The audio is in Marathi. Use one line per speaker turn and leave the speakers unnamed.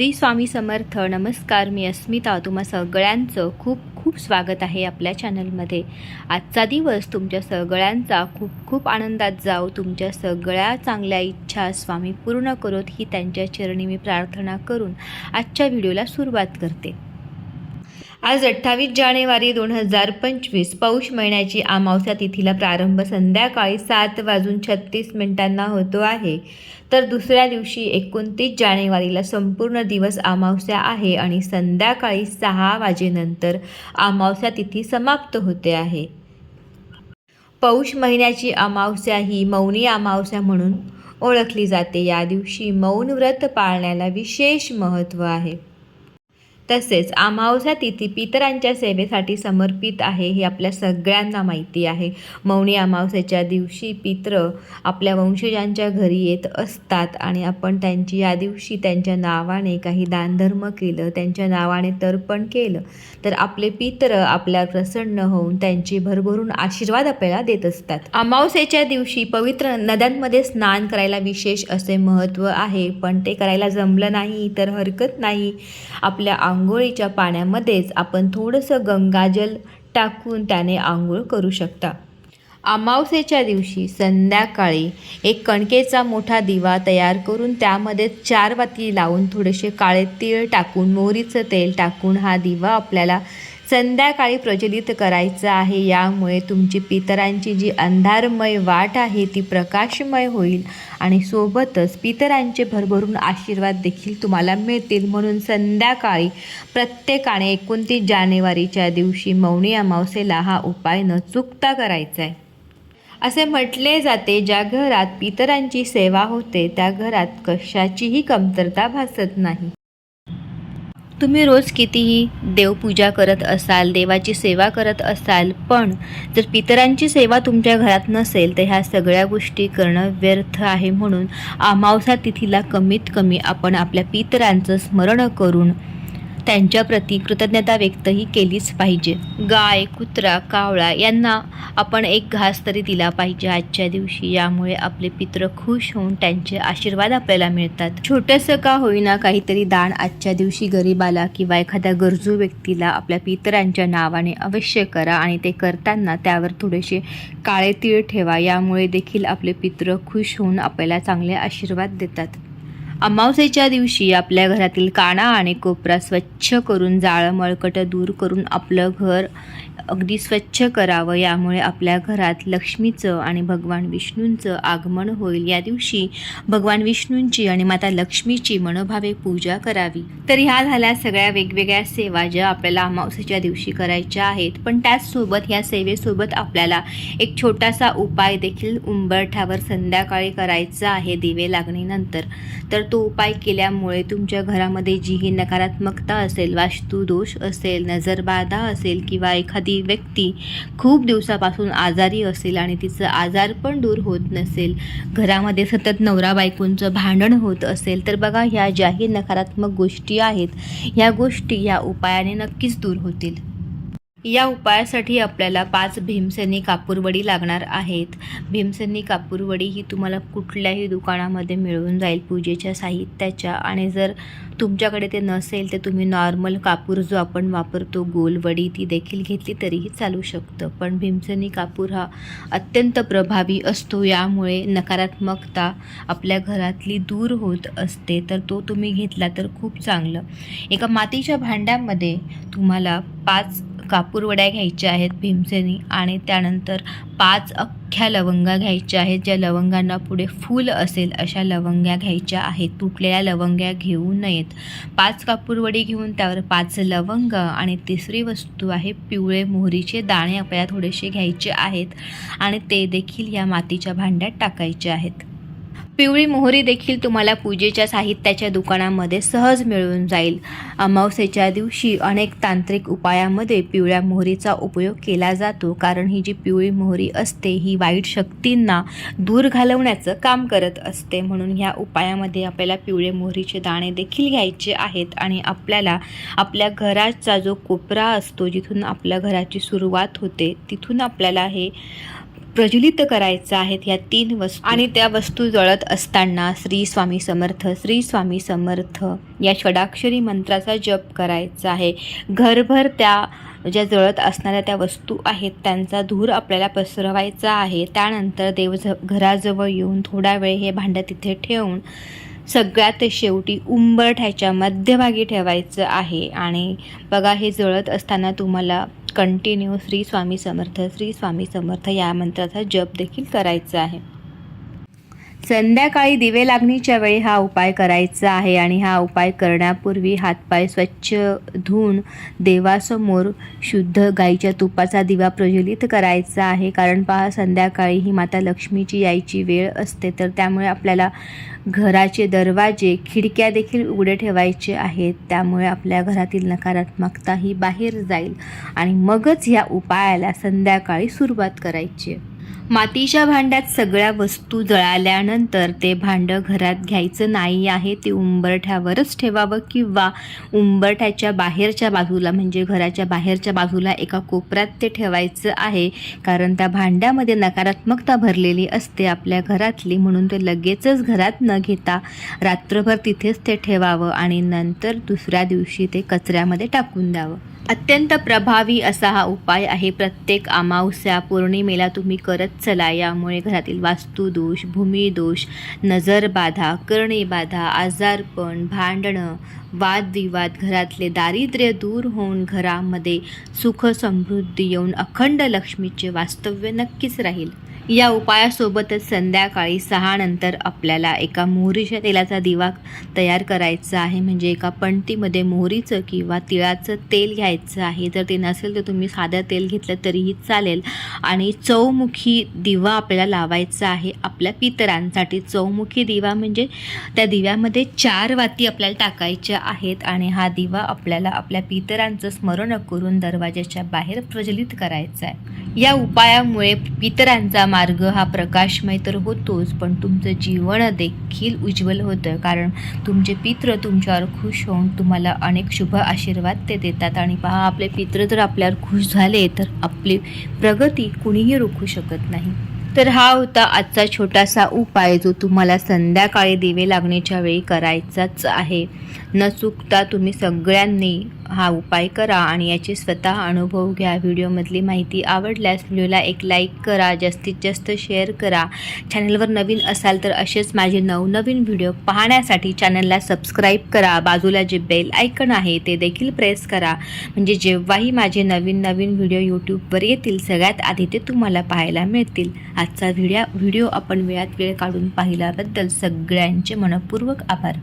श्री स्वामी समर्थ. नमस्कार मी अस्मिता. तुम्हा सगळ्यांचं खूप खूप स्वागत आहे आपल्या चॅनलमध्ये. आजचा दिवस तुमच्या सगळ्यांचा खूप खूप आनंदात जाओ तुमच्या सगळ्या चांगल्या इच्छा स्वामी पूर्ण करोत ही त्यांच्या चरणी मी प्रार्थना करून आजच्या व्हिडिओला सुरुवात करते. आज अठ्ठावीस जानेवारी दोन हजार पंचवीस पौष महिन्याची अमावस्या तिथीला प्रारंभ संध्याकाळी सात वाजून छत्तीस मिनिटांना होतो आहे. तर दुसऱ्या दिवशी एकोणतीस जानेवारीला संपूर्ण दिवस अमावस्या आहे आणि संध्याकाळी सहा वाजेनंतर अमावस्या तिथी समाप्त होते आहे. पौष महिन्याची अमावस्या ही मौनी अमावस्या म्हणून ओळखली जाते. या दिवशी मौन व्रत पाळण्याला विशेष महत्त्व आहे. तसेच अमावस्या तिथी पितरांच्या सेवेसाठी समर्पित आहे हे आपल्या सगळ्यांना माहिती आहे. मौनी अमावस्याच्या दिवशी पित्र आपल्या वंशजांच्या घरी येत असतात आणि आपण त्यांची या दिवशी त्यांच्या नावाने काही दानधर्म केलं त्यांच्या नावाने तर्पण केलं तर आपले पित्र आपल्यावर प्रसन्न होऊन त्यांचे भरभरून आशीर्वाद आपल्याला देत असतात. अमावस्येच्या दिवशी पवित्र नद्यांमध्ये स्नान करायला विशेष असे महत्त्व आहे पण ते करायला जमलं नाही तर हरकत नाही. आपल्या आंघोळीच्या पाण्यामध्येच आपण थोडंसं गंगाजल टाकून त्याने आंघोळ करू शकता. अमावस्येच्या दिवशी संध्याकाळी एक कणकेचा मोठा दिवा तयार करून त्यामध्ये चार वाती लावून थोडेसे काळे तीळ टाकून मोहरीचं तेल टाकून हा दिवा आपल्याला संध्याकाळी प्रज्वलित करायचं आहे. यामुळे तुमची पितरांची जी अंधारमय वाट आहे ती प्रकाशमय होईल आणि सोबतच पितरांचे भरभरून आशीर्वाद देखील तुम्हाला मिळतील. म्हणून संध्याकाळी प्रत्येकाने एकोणतीस जानेवारीच्या दिवशी मौनी अमावस्येला हा उपाय न चुकता करायचा आहे. असे म्हटले जाते ज्या घरात पितरांची सेवा होते त्या घरात कशाचीही कमतरता भासत नाही. तुम्ही रोज कितीही देवपूजा करत असाल देवाची सेवा करत असाल पण जर पितरांची सेवा तुमच्या घरात नसेल तर ह्या सगळ्या गोष्टी करणं व्यर्थ आहे म्हणून अमावस्या तिथीला कमीत कमी आपण आपल्या पितरांचं स्मरण करून त्यांच्याप्रती कृतज्ञता व्यक्तही केलीच पाहिजे. गाय कुत्रा कावळा यांना आपण एक घास तरी दिला पाहिजे आजच्या दिवशी. यामुळे आपले पित्र खुश होऊन त्यांचे आशीर्वाद आपल्याला मिळतात. छोटंसं का होईना काहीतरी दान आजच्या दिवशी गरीबाला किंवा एखाद्या गरजू व्यक्तीला आपल्या पितरांच्या नावाने अवश्य करा आणि ते करताना त्यावर थोडेसे काळे तीळ ठेवा. यामुळे देखील आपले पित्र खुश होऊन आपल्याला चांगले आशीर्वाद देतात. अमावस्येच्या दिवशी आपल्या घरातील काना आणि कोपरा स्वच्छ करून जाळं मळकट दूर करून आपलं घर अगदी स्वच्छ करावं. यामुळे आपल्या घरात लक्ष्मीचं आणि भगवान विष्णूंचं आगमन होईल. या दिवशी भगवान विष्णूंची आणि माता लक्ष्मीची मनोभावे पूजा करावी. तर ह्या झाल्या सगळ्या वेगवेगळ्या सेवा ज्या आपल्याला अमावस्येच्या दिवशी करायच्या आहेत. पण त्याचसोबत ह्या सेवेसोबत आपल्याला एक छोटासा उपाय देखील उंबरठ्यावर संध्याकाळी करायचा आहे दिवे लागणीनंतर. तर तो उपाय केल्यामुळे तुमच्या घरामध्ये जी ही नकारात्मकता असेल वास्तुदोष असेल नजरबाधा असेल किंवा एखादी व्यक्ती खूप दिवसापासून आजारी असेल आणि तिचं आजार पण दूर होत नसेल घरामध्ये सतत नवरा बायकोंचं भांडण होत असेल तर बघा ह्या ज्याही नकारात्मक गोष्टी आहेत ह्या गोष्टी या उपायाने नक्कीच दूर होतील. या उपायासाठी आपल्याला पाच भीमसेनी कापूरवडी लागणार आहेत. भीमसेनी कापूरवडी ही तुम्हाला कुठल्याही दुकानामध्ये मिळून जाईल पूजेच्या साहित्याच्या आणि जर तुमच्याकडे ते नसेल तर तुम्ही नॉर्मल कापूर जो आपण वापरतो गोलवडी ती देखील घेतली तरीही चालू शकतं. पण भीमसेनी कापूर हा अत्यंत प्रभावी असतो यामुळे नकारात्मकता आपल्या घरातली दूर होत असते तर तो तुम्ही घेतला तर खूप चांगलं. एका मातीच्या भांड्यामध्ये तुम्हाला पाच कापूरवड्या घ्यायच्या आहेत भीमसेनी आणि त्यानंतर पाच अख्ख्या लवंगा घ्यायच्या आहेत. ज्या लवंगांना पुढे फूल असेल अशा लवंग्या घ्यायच्या आहेत. तुटलेल्या लवंग्या घेऊ नयेत. पाच कापूरवडी घेऊन त्यावर पाच लवंग आणि तिसरी वस्तू आहे पिवळे मोहरीचे दाणे. आपल्याला थोडेसे घ्यायचे आहेत आणि ते देखील या मातीच्या भांड्यात टाकायचे आहेत. पिवळी मोहरी देखील तुम्हाला पूजेच्या साहित्याच्या दुकानामध्ये सहज मिळून जाईल. अमावस्येच्या दिवशी अनेक तांत्रिक उपायामध्ये पिवळ्या मोहरीचा उपयोग केला जातो. कारण ही जी पिवळी मोहरी असते ही वाईट शक्तींना दूर घालवण्याचं काम करत असते. म्हणून ह्या उपायामध्ये आपल्याला पिवळे मोहरीचे दाणे देखील घ्यायचे आहेत आणि आपल्याला आपल्या घराचा जो कोपरा असतो जिथून आपल्या घराची सुरुवात होते तिथून आपल्याला हे प्रज्वलित करायचं आहेत ह्या तीन वस्तू. आणि त्या वस्तू जळत असताना श्री स्वामी समर्थ श्री स्वामी समर्थ या षडाक्षरी मंत्राचा जप करायचा आहे. घरभर त्या ज्या जळत असणाऱ्या त्या वस्तू आहेत त्यांचा धूर आपल्याला पसरवायचा आहे. त्यानंतर देव घराजवळ येऊन थोडा वेळ हे भांडं तिथे ठेवून सगळ्यात शेवटी उंबरठ्याच्या मध्यभागी ठेवायचं आहे. आणि बघा हे जळत असताना तुम्हाला कंटिन्यू श्री स्वामी समर्थ श्री स्वामी समर्थ या मंत्राचा जप देखील करायचा आहे. संध्याकाळी दिवे लागणीच्या वेळी हा उपाय करायचा आहे आणि हा उपाय करण्यापूर्वी हातपाय स्वच्छ धुवून देवासमोर शुद्ध गाईच्या तुपाचा दिवा प्रज्वलित करायचा आहे कारण पहा संध्याकाळी ही माता लक्ष्मीची यायची वेळ असते तर त्यामुळे आपल्याला घराचे दरवाजे खिडक्या देखील उघडे ठेवायचे आहेत त्यामुळे आपल्या घरातील नकारात्मकता ही बाहेर जाईल आणि मगच ह्या उपायाला संध्याकाळी सुरुवात करायची आहे. मातीच्या भांड्यात सगळ्या वस्तू जळाल्यानंतर ते भांडं घरात घ्यायचं नाही आहे ते उंबरठ्यावरच ठेवावं किंवा उंबरठ्याच्या बाहेरच्या बाजूला म्हणजे घराच्या बाहेरच्या बाजूला एका कोपऱ्यात ते ठेवायचं आहे. कारण त्या भांड्यामध्ये नकारात्मकता भरलेली असते आपल्या घरातली म्हणून ते लगेचच घरात न घेता रात्रभर तिथेच ते ठेवावं आणि नंतर दुसऱ्या दिवशी ते कचऱ्यामध्ये टाकून द्यावं. अत्यंत प्रभावी असा हा उपाय आहे. प्रत्येक अमावस्या पौर्णिमेला तुम्ही करत चला. यामुळे घरातील वास्तुदोष भूमिदोष नजरबाधा करणीबाधा आजारपण भांडणं वादविवाद घरातले दारिद्र्य दूर होऊन घरामध्ये सुख समृद्धी येऊन अखंड लक्ष्मीचे वास्तव्य नक्कीच राहील. या उपायासोबतच संध्याकाळी सहानंतर आपल्याला एका मोहरीच्या तेलाचा दिवा तयार करायचा आहे. म्हणजे एका पणतीमध्ये मोहरीचं किंवा तिळाचं तेल घ्यायचं आहे. जर ते नसेल तर तुम्ही साधं तेल घेतलं तरीही चालेल. आणि चौमुखी दिवा आपल्याला लावायचा आहे आपल्या पितरांसाठी. चौमुखी दिवा म्हणजे त्या दिव्यामध्ये चार वाती आपल्याला टाकायच्या आहेत आणि हा दिवा आपल्याला आपल्या पितरांचं स्मरण करून दरवाजाच्या बाहेर प्रज्वलित करायचा आहे. या उपायामुळे पितरांचा मार्ग हा प्रकाशमय तर होतोच पण तुमचं जीवन देखील उज्ज्वल होतं. कारण तुमचे पित्र तुमच्यावर खुश होऊन तुम्हाला अनेक शुभ आशीर्वाद ते देतात. आणि पहा आपले पित्र जर आपल्यावर खुश झाले तर आपली प्रगती कुणीही रोखू शकत नाही. तर हा होता आजचा छोटासा उपाय जो तुम्हाला संध्याकाळी दिवे लागण्याच्या वेळी करायचाच आहे. न चुकता तुम्ही सगळ्यांनी हा उपाय करा आणि याचे स्वतः अनुभव घ्या. व्हिडिओमधली माहिती आवडल्यास व्हिडिओला एक लाईक करा जास्तीत जास्त शेअर करा. चॅनलवर नवीन असाल तर असेच माझे नवनवीन व्हिडिओ पाहण्यासाठी चॅनलला सबस्क्राईब करा. बाजूला जे बेल आयकन आहे ते देखील प्रेस करा. म्हणजे जेव्हाही माझे नवीन नवीन व्हिडिओ यूट्यूबवर येतील सगळ्यात आधी ते तुम्हाला पाहायला मिळतील. आजचा व्हिडिओ व्हिडिओ आपण वेळात वेळ काढून पाहिल्याबद्दल सगळ्यांचे मनपूर्वक आभार.